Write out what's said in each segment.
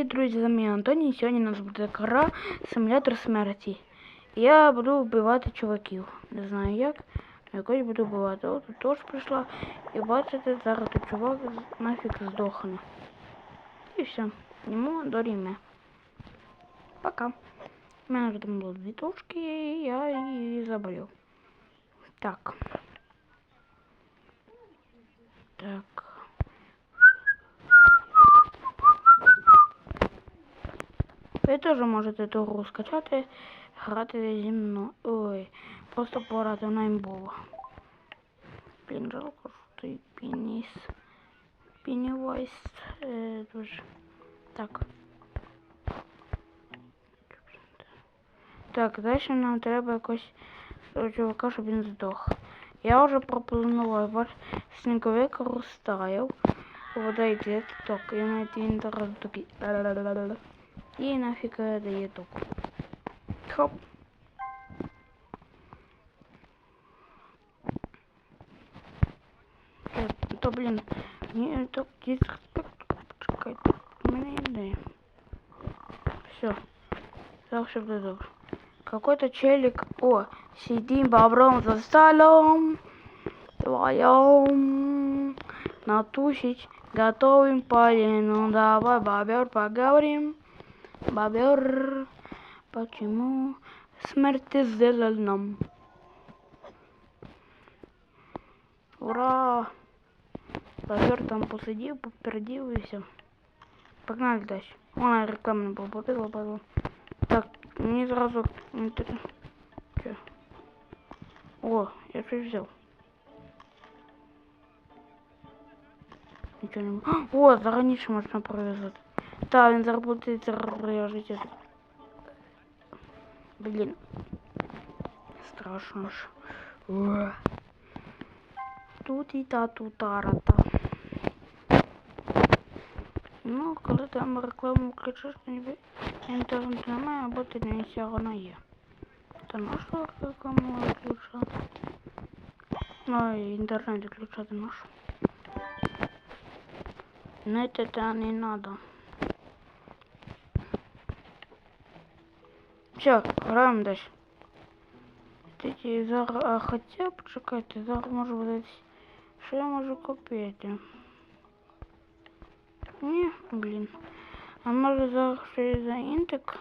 привіт, друзі, з вами Антоній. Сьогодні у нас буде гра симулятор смерті. Я буду вбивати чуваків. Не знаю як, якось буду вбивати. От тут теж прийшла. І бачите, зараз тут чувак нафіг здохне. І все. Йому до рівня. Пока. У мене вже там було дві тушки, і я її заболів. Так. Так. Ви теж можете ту гру скачати, грати зі мною. Ой, просто пограти на імбово. Блін, жалко, що той пініс. Пінівайс е, дуже. Так. Так, далі нам треба якось чувака, щоб він здох. Я вже пропланував, ваш сніговик розтаяв. Вода йде, так, і навіть він зараз такий. Ла-ла-ла-ла-ла. І нафіг е, дає ток. Хоп. Е, То, блін, ні, то дід, чекайте, у мене ідея. Все, завжди буде добре. Какой-то челик, о, сидим бобром за столом, вдвоем, натусить, готовим полину, давай, бобер, поговорим. Бобер, почему смерть ты сделал нам? Ура! Бобер там посидів, попередів і все. Погнали дальше. Вона рекламно попадила, падла. Так, мені зразу... не те- Чо? О, я щось взяв. Нічого не м- О, зараніше можна прив'язати. Та, він зараз життя. Блін. Страшно ж. Тут і та, тут тарата. Ну, коли там рекламу кричиш, то ніби інтернету немає, або ти не все вона є. Та нашу рекламу виключати? Ну, і інтернет виключати нашу. Не это не надо. Все, граємо далі. Тільки зараз, а хоча почекайте, зараз може буде. Що я можу купити? Ні, блін. А може зараз ще й за інтик?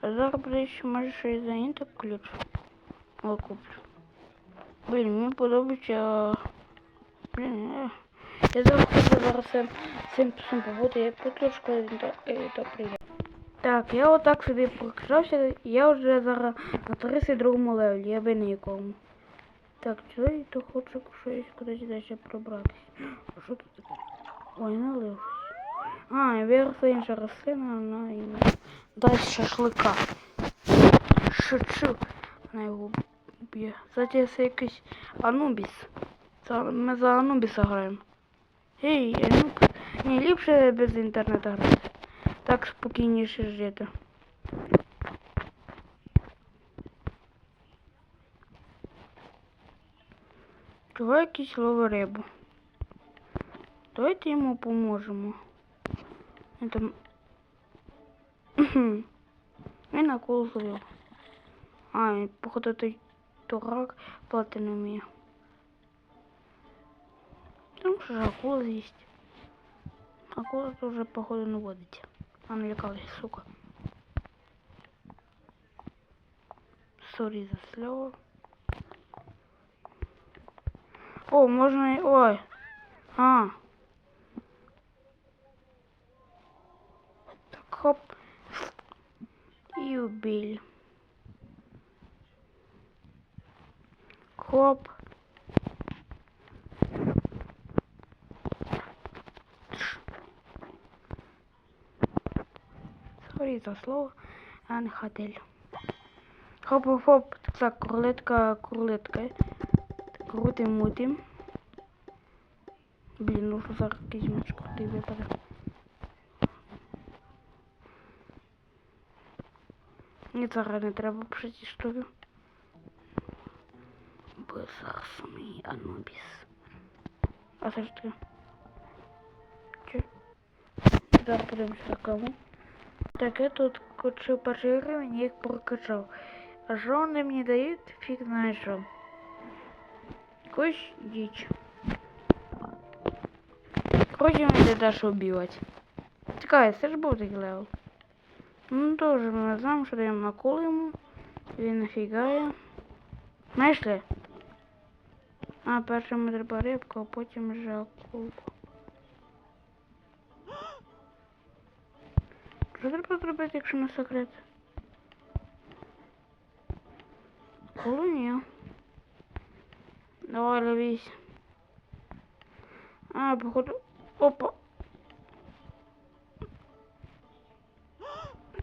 А зараз буде ще може ще й за інтик ключ. О, куплю. Блін, мені подобається. Блін, е. Я зараз хочу зараз цим, цим я потрошку е, то прийде. Так, я отак собі прокрався, я вже зараз на 32 левелі, я би на якому. Так, чого я то хочу щось кудись далі пробратися. Що тут таке? Ой, налив щось. А, і виросла інша рослина, вона і дасть шашлика. Шучу. Вона його б'є. Кстати, це якийсь Анубіс. Це ми за Анубіса граємо. Ей, Ануб. Ні, ліпше без інтернету грати. Так спокійніше жити. Якийсь ловить рибу? Давайте йому поможемо. Там... Він акулу зловив. А, він, походу, той дурак плати не вміє. Тому що ж акула з'їсть. Акула тоже, походу, не водиться. А налякалась, сука. Сорі за слово. О, можна... і- Ой. А. Так, хоп. І убили. Хоп. Сорі за слово, а. Хоп-хоп-хоп. Так, курлетка, курлетка. Крутим, мутим. Блін, ну що зараз якийсь меч крутий випаде. Ні, зараз не треба пшити штуки. Мій анубіс. А це ж таке? Чи? Зараз подивимося кому. Так, я тут рівень, їх прокачав. А що вони мені дають, фіг знає що. Якусь дичь. Короче, мені Дашу убивать. Чекай, це ж був такий левел. Ну, тоже ми знаємо, що даємо на коло йому. Він нафігає. Знаєш ли? А, першому треба рибку, а потім вже акулку. Що треба зробити, якщо не секрет? Коло ні. Давай ловись. А, походу... Опа.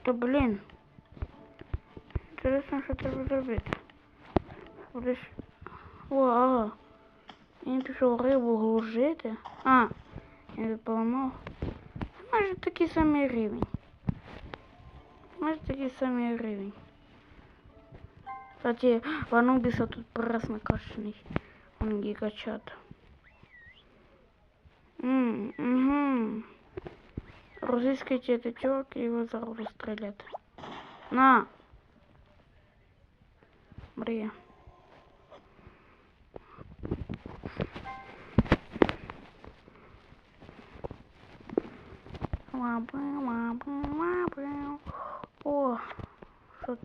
Та блін. Інтересно, що треба зробити. Будеш... О, ага. Він пішов рибу глужити. А, я поламав. Майже такий самий рівень. Майже такий самий рівень. Кстати, в Анубиса тут прес накачанный. Он гигачат. Угу. Разыскайте этот чувак и его зараз расстрелят. На! Брия. О, що тут?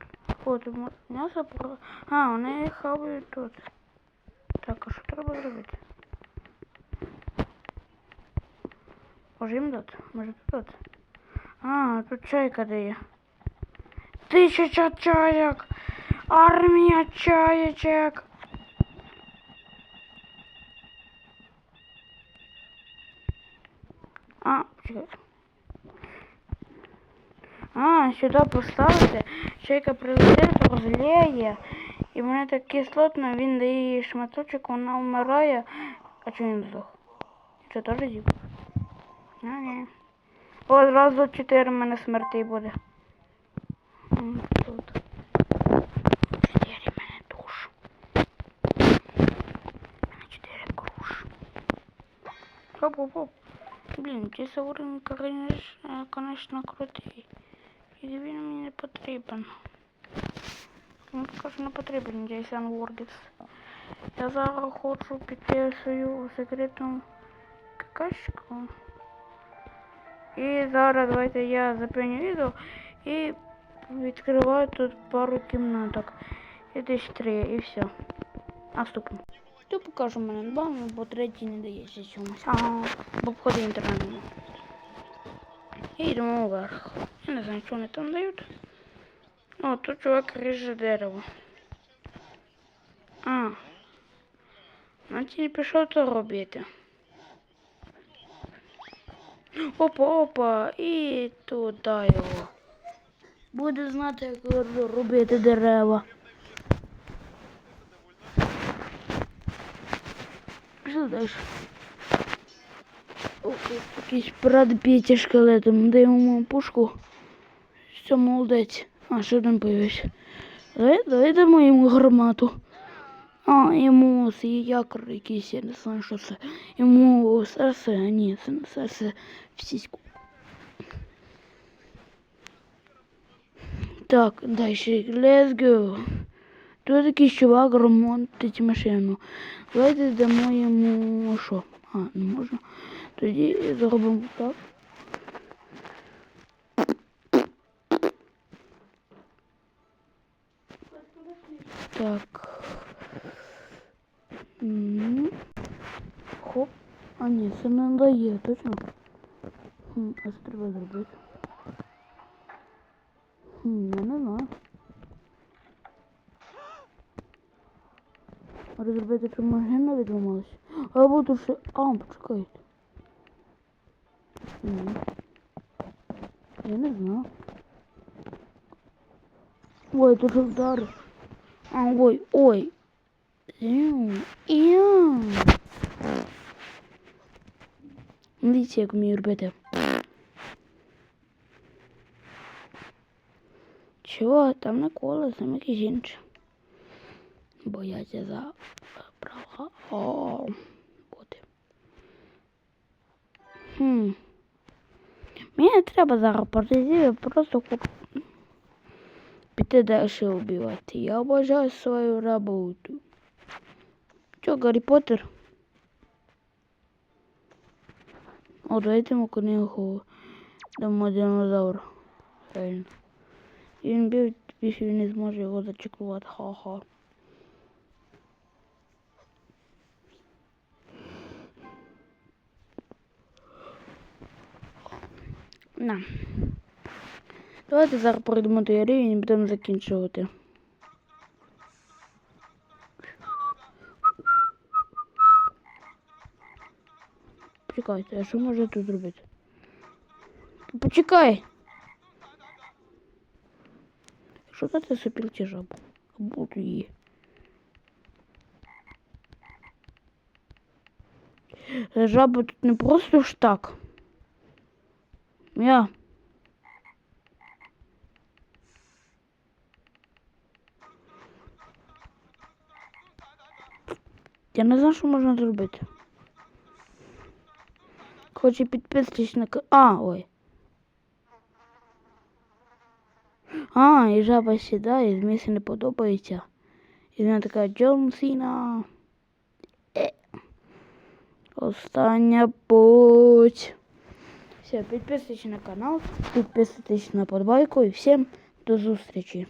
О, тут м'ясо про... А, вони хавають тут. Так, а що треба зробити? Може їм дати? Може тут? А, тут чайка дає. Тисяча чайок! Армія чаєчек! А, чекай. А, сюди поставити. Чайка прилетить, розліє. І мене так кислотно, він дає їй шматочок, вона вмирає. А чого він здох? Це теж зіб? А, ні. О, зразу 4 в мене смертей буде. Тут. 4 в мене душ. У мене 4 груш. Хоп-хоп-хоп. Блін, ці саурин, конечно, крутий. І він мені не потрібен. Він каже, не потрібен Джейсон Вордівс. Я зараз хочу піти в свою секретну какашку. І зараз давайте я зупиню відео і відкриваю тут пару кімнаток. І десь три, і все. Наступно. То покажу мене два, бо третій не дається чомусь. Ага, бо входить інтернет. І йдемо вверх. Не знаю, що вони там дають. О, тут чувак ріже дерево. А. Значить не пішов то робити. Опа, опа, і туди його. Буде знати, як робити дерева. Що далі? О, якийсь брат Петя шкелетом. Даємо пушку. Все, молодець. А, ще один появився. Дамо йому гармату. А, йому якор якийсь, я не знаю, що це. Йому серце, а ні, це не серце в сіську. Так, далі, let's go. Тут якийсь чувак ремонтить машину. Давайте дамо йому що? А, не можна. Тоді зробимо так. Так. Хоп. А ні, це не дає, точно. Хм, а що треба зробити? Хм, я не знаю. Розробити, що машина відламалась. Або тут ще... А, почекайте. Ні. Я не знаю. Ой, тут же вдар. Ой, ой. Дивіться, як вмію робити. Чого? Там не коло, там якісь інші. Бояться за права. О, боти. Хм. Мені не треба зараз партизів, просто хочу піти далі вбивати. Я обожаю свою роботу. Чо, Гаррі Поттер? О, давайте йому книгу дамо динозавр. Правильно. Він бив, більше він не зможе його зачеклувати. Ха-ха. На. Давайте зараз пройдемо той рівень і будемо закінчувати. Почекайте, а що може тут зробити? Почекай! Що це сопілки жабу? Буду її. Жаба тут не просто ж так. Я. Я не знаю, що можна зробити. Хоче підписатись на А, ой. А, і жаба сідає, і змісі не подобається. І вона така Джон Сіна. Е. Остання путь. Все, підписуйтесь на канал, підписуйтесь на подбайку і всім до зустрічі.